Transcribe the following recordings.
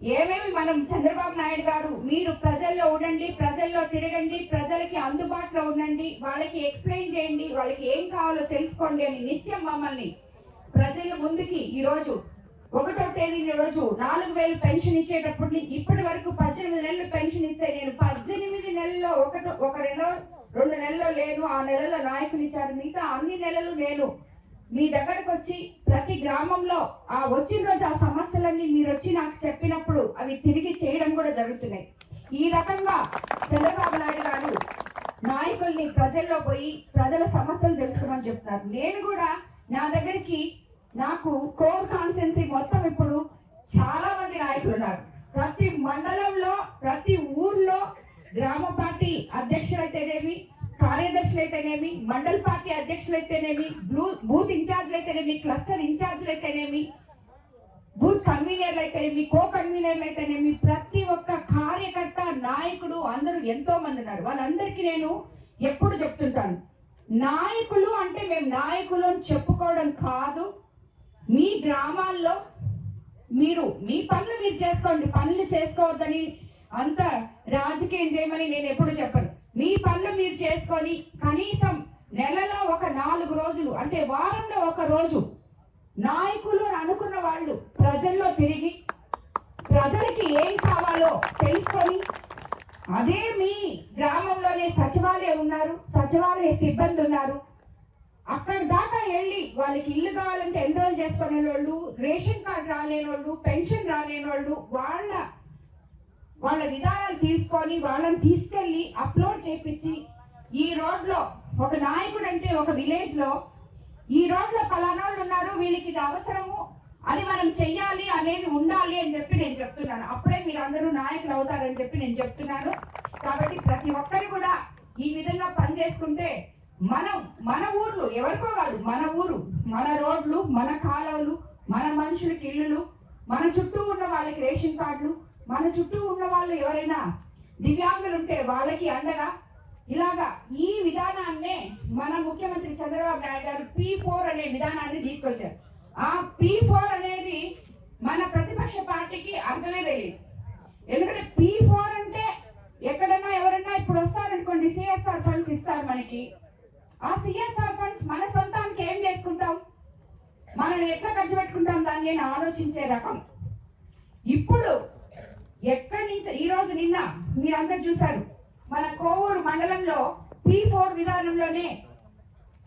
ఏమేమి మనం చంద్రబాబు నాయుడు గారు మీరు ప్రజల్లో ఉండండి ప్రజల్లో తిరగండి ప్రజలకి అందుబాటులో ఉండండి వాళ్ళకి ఎక్స్ప్లెయిన్ చేయండి వాళ్ళకి ఏం కావాలో తెలుసుకోండి అని నిత్యం మమ్మల్ని ప్రజల ముందుకి ఈరోజు ఒకటో తేదీ రోజు నాలుగు వేలు పెన్షన్ ఇచ్చేటప్పుడు నుంచి ఇప్పటి వరకు పద్దెనిమిది నెలలు పెన్షన్ ఇస్తే నేను పద్దెనిమిది నెలల్లో ఒకటో ఒక రెండో రెండు నెలల్లో లేను ఆ నెలలో నాయకులు ఇచ్చారు మిగతా అన్ని నెలలు నేను మీ దగ్గరకు వచ్చి ప్రతి గ్రామంలో ఆ వచ్చిన రోజు ఆ సమస్యలన్నీ మీరు వచ్చి నాకు చెప్పినప్పుడు అవి తిరిగి చేయడం కూడా జరుగుతున్నాయి. ఈ రకంగా చంద్రబాబు నాయుడు గారు నాయకుల్ని ప్రజల్లో పోయి ప్రజల సమస్యలు తెలుసుకోమని చెప్తున్నారు నేను కూడా నా దగ్గరికి నాకు కోర్ కాన్స్టెన్సీ మొత్తం ఇప్పుడు చాలా మంది నాయకులు ఉన్నారు. ప్రతి మండలంలో ప్రతి ఊర్లో గ్రామ పార్టీ అధ్యక్షులైతేనేమి కార్యదర్శులు అయితేనేమి మండల పార్టీ అధ్యక్షులు అయితేనేమి బూత్ ఇన్ఛార్జ్లు అయితేనేమి క్లస్టర్ ఇన్ఛార్జ్లు అయితేనేమి బూత్ కన్వీనర్లు అయితేనేమి కో కన్వీనర్లు అయితేనేమి ప్రతి ఒక్క కార్యకర్త నాయకుడు అందరూ ఎంతో మంది ఉన్నారు. వాళ్ళందరికీ నేను ఎప్పుడు చెప్తుంటాను నాయకులు అంటే మేము నాయకులు అని చెప్పుకోవడం కాదు. మీ గ్రామాల్లో మీరు మీ పనులు మీరు చేసుకోండి పనులు చేసుకోవద్దని అంత రాజకీయం చేయమని నేను ఎప్పుడు చెప్పను. మీ పనులు మీరు చేసుకొని కనీసం నెలలో ఒక నాలుగు రోజులు అంటే వారంలో ఒక రోజు నాయకులు అని అనుకున్న వాళ్ళు ప్రజల్లో తిరిగి ప్రజలకి ఏం కావాలో తెలుసుకొని అదే మీ గ్రామంలోనే సచివాలయం ఉన్నారు సచివాలయ సిబ్బంది ఉన్నారు. అక్కడ దాకా వెళ్ళి వాళ్ళకి ఇల్లు కావాలంటే ఎన్రోల్ చేసుకునే వాళ్ళు రేషన్ కార్డు రాలేని వాళ్ళు పెన్షన్ రాలేని వాళ్ళు వాళ్ళ వాళ్ళ విధానాలు తీసుకొని వాళ్ళని తీసుకెళ్ళి అప్లోడ్ చేపించి ఈ రోడ్లో ఒక నాయకుడు అంటే ఒక విలేజ్లో ఈ రోడ్లో పలానాళ్ళు ఉన్నారు వీళ్ళకి ఇది అవసరము అది మనం చెయ్యాలి అనేది ఉండాలి అని చెప్పి నేను చెప్తున్నాను. అప్పుడే మీరు అందరూ నాయకులు అవుతారని చెప్పి నేను చెప్తున్నాను. కాబట్టి ప్రతి ఒక్కరు కూడా ఈ విధంగా పని చేసుకుంటే మనం మన ఊర్లు ఎవరికో కాదు మన ఊరు మన రోడ్లు మన కాలువలు మన మనుషులకి ఇల్లులు మన చుట్టూ ఉన్న వాళ్ళకి రేషన్ కార్డులు మన చుట్టూ ఉన్న వాళ్ళు ఎవరైనా దివ్యాంగులు ఉంటే వాళ్ళకి అండగా? ఇలాగా ఈ విధానాన్నే మన ముఖ్యమంత్రి చంద్రబాబు నాయుడు గారు పీ ఫోర్ అనే విధానాన్ని తీసుకొచ్చారు. ఆ పీ ఫోర్ అనేది మన ప్రతిపక్ష పార్టీకి అర్థమే తెలియదు. ఎందుకంటే పీ ఫోర్ అంటే ఎక్కడన్నా ఎవరన్నా ఇప్పుడు వస్తారనుకోండి సిఎస్ఆర్ ఫండ్స్ ఇస్తారు మనకి. ఆ సిఎస్ఆర్ ఫండ్స్ మన సొంతానికి ఏం చేసుకుంటాం? మనం ఎట్లా ఖర్చు పెట్టుకుంటాం? దాన్ని నేను ఆలోచించే రకం. ఇప్పుడు ఎక్కడి నుంచి ఈరోజు నిన్న మీరందరూ చూశారు. మన కోవూరు మండలంలో పీ ఫోర్ విధానంలోనే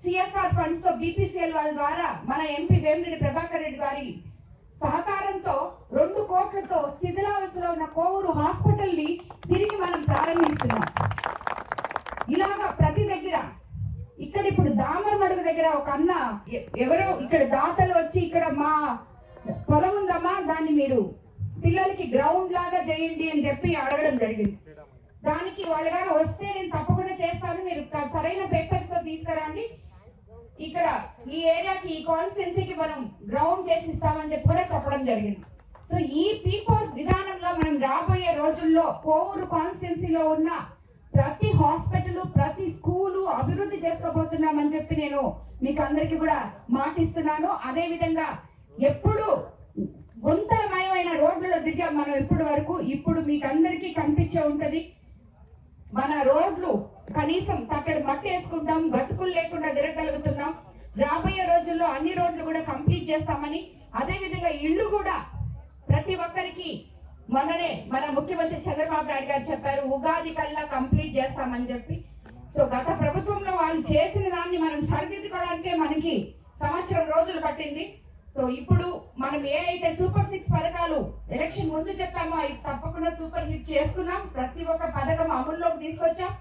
సిఎస్ఆర్ ఫండ్స్తో బీపీసీఎల్ వాళ్ళ ద్వారా మన ఎంపీ వేమిరెడ్డి ప్రభాకర్ రెడ్డి గారి సహకారంతో రెండు కోట్లతో శిథిలావస్థలో ఉన్న కోవూరు హాస్పిటల్ని తిరిగి మనం ప్రారంభిస్తున్నాం. ఇలాగా ప్రతి దగ్గర ఇక్కడ ఇప్పుడు దామర్ మడుగు దగ్గర ఒక అన్న ఎవరో ఇక్కడ దాతలు వచ్చి ఇక్కడ మా పొలం ఉందమ్మా దాన్ని మీరు పిల్లలకి గ్రౌండ్ లాగా చేయండి అని చెప్పి అడగడం జరిగింది. దానికి వాళ్ళు కానీ వస్తే నేను తప్పకుండా చేస్తాను. మీరు సరైన పేపర్తో తీసుకురండి. ఇక్కడ ఈ ఏరియాకి ఈ కాన్స్టిట్యున్సీకి మనం గ్రౌండ్ చేసి ఇస్తామని చెప్పి కూడా చెప్పడం జరిగింది. సో ఈ పీపుల్ విధానంలో మనం రాబోయే రోజుల్లో కోవూరు కాన్స్టిట్యున్సీలో ఉన్న ప్రతి హాస్పిటల్ ప్రతి స్కూలు అభివృద్ధి చేసుకోబోతున్నామని చెప్పి నేను మీకు అందరికీ కూడా మాటిస్తున్నాను. అదేవిధంగా ఎప్పుడు గుంతలమయమైన రోడ్లలో దిగాం మనం ఇప్పటి వరకు. ఇప్పుడు మీకు అందరికీ కనిపించే ఉంటుంది మన రోడ్లు కనీసం అక్కడ మట్టి వేసుకుంటాం బతుకులు లేకుండా తిరగలుగుతున్నాం రాబోయే రోజుల్లో అన్ని రోడ్లు కూడా కంప్లీట్ చేస్తామని అదేవిధంగా ఇళ్ళు ఇల్లు కూడా ప్రతి ఒక్కరికి మొన్ననే మన ముఖ్యమంత్రి చంద్రబాబు నాయుడు గారు చెప్పారు ఉగాది కల్లా కంప్లీట్ చేస్తామని చెప్పి. సో గత ప్రభుత్వంలో వాళ్ళు చేసిన దాన్ని మనం సరిదిద్దుకోవడానికే మనకి సంవత్సరం రోజులు పట్టింది. సో ఇప్పుడు మనం ఏ అయితే సూపర్ సిక్స్ పథకాలు ఎలక్షన్ ముందు చెప్పామో అవి తప్పకుండా సూపర్ హిట్ చేసుకున్నాం ప్రతి ఒక్క పథకం అమల్లోకి తీసుకొచ్చాం.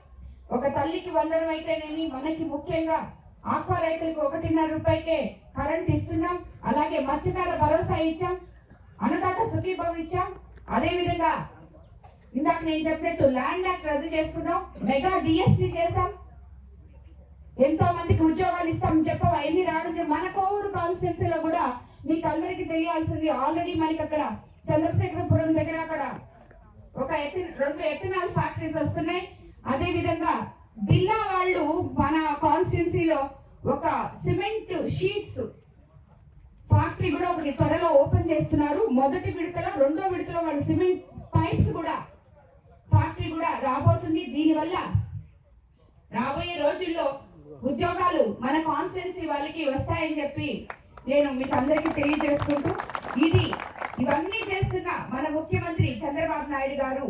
ఒక తల్లికి వందనం అయితేనేమి? మనకి ముఖ్యంగా ఆక్వా రైతులకు ఒకటిన్నర రూపాయికే కరెంట్ ఇస్తున్నాం. అలాగే మత్స్యకార భరోసా ఇచ్చాం. అన్నదాత సుఖీభవం ఇచ్చాం. అదేవిధంగా ఇందాక నేను చెప్పినట్టు ల్యాండ్ యాక్ట్ రద్దు చేసుకున్నాం. మెగా డిఎస్సి చేశాం. మందికి ఉద్యోగాలు ఇస్తామని చెప్పాం అవన్నీ రావడం మన కోవూరు కాన్స్టిట్యున్సీలో కూడా మీకు అందరికీ తెలియాల్సింది ఆల్రెడీ మనకి అక్కడ చంద్రశేఖరపురం దగ్గర అక్కడ ఒక ఎథి రెండు ఎథనాల్ ఫ్యాక్టరీస్ వస్తున్నాయి. అదే విధంగా బిల్లా వాళ్ళు మన కాన్స్టిట్యున్సీలో ఒక సిమెంట్ షీట్స్ ఫ్యాక్టరీ కూడా ఒకటి త్వరలో ఓపెన్ చేస్తున్నారు. మొదటి విడతలో రెండో విడతలో వాళ్ళు సిమెంట్ పైప్స్ కూడా ఫ్యాక్టరీ కూడా రాబోతుంది. దీనివల్ల రాబోయే రోజుల్లో ఉద్యోగాలు మన కాన్స్టిట్యున్సీ వాళ్ళకి వస్తాయని చెప్పి నేను మీకు అందరికీ తెలియజేసుకుంటూ ఇది ఇవన్నీ చేస్తున్న మన ముఖ్యమంత్రి చంద్రబాబు నాయుడు గారు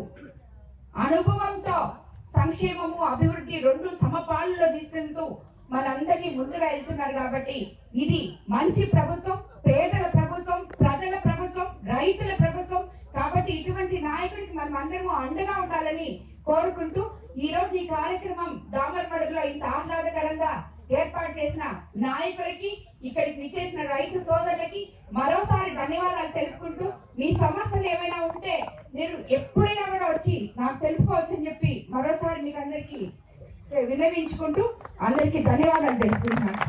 అనుభవంతో సంక్షేమము అభివృద్ధి రెండు సమపాలలో తీసుకెళ్తూ మనందరినీ ముందుగా వెళ్తున్నారు కాబట్టి ఇది మంచి ప్రభుత్వం పేదల ప్రభుత్వం ప్రజల ప్రభుత్వం రైతుల ప్రభుత్వం కాబట్టి ఇటువంటి నాయకుడికి మనం అందరము అండగా ఉండాలని కోరుకుంటూ ఈ రోజు ఈ కార్యక్రమం దామరమడుగులో ఇంత ఆహ్లాదకరంగా ఏర్పాటు చేసిన నాయకులకి ఇక్కడికి విచ్చేసిన రైతు సోదరులకి మరోసారి ధన్యవాదాలు తెలుపుకుంటూ మీ సమస్యలు ఏమైనా ఉంటే మీరు ఎప్పుడైనా కూడా వచ్చి నాకు తెలుపుకోవచ్చు అని చెప్పి మరోసారి మీకు అందరికీ విన్నవించుకుంటూ అందరికీ ధన్యవాదాలు తెలుపుకుంటున్నాను.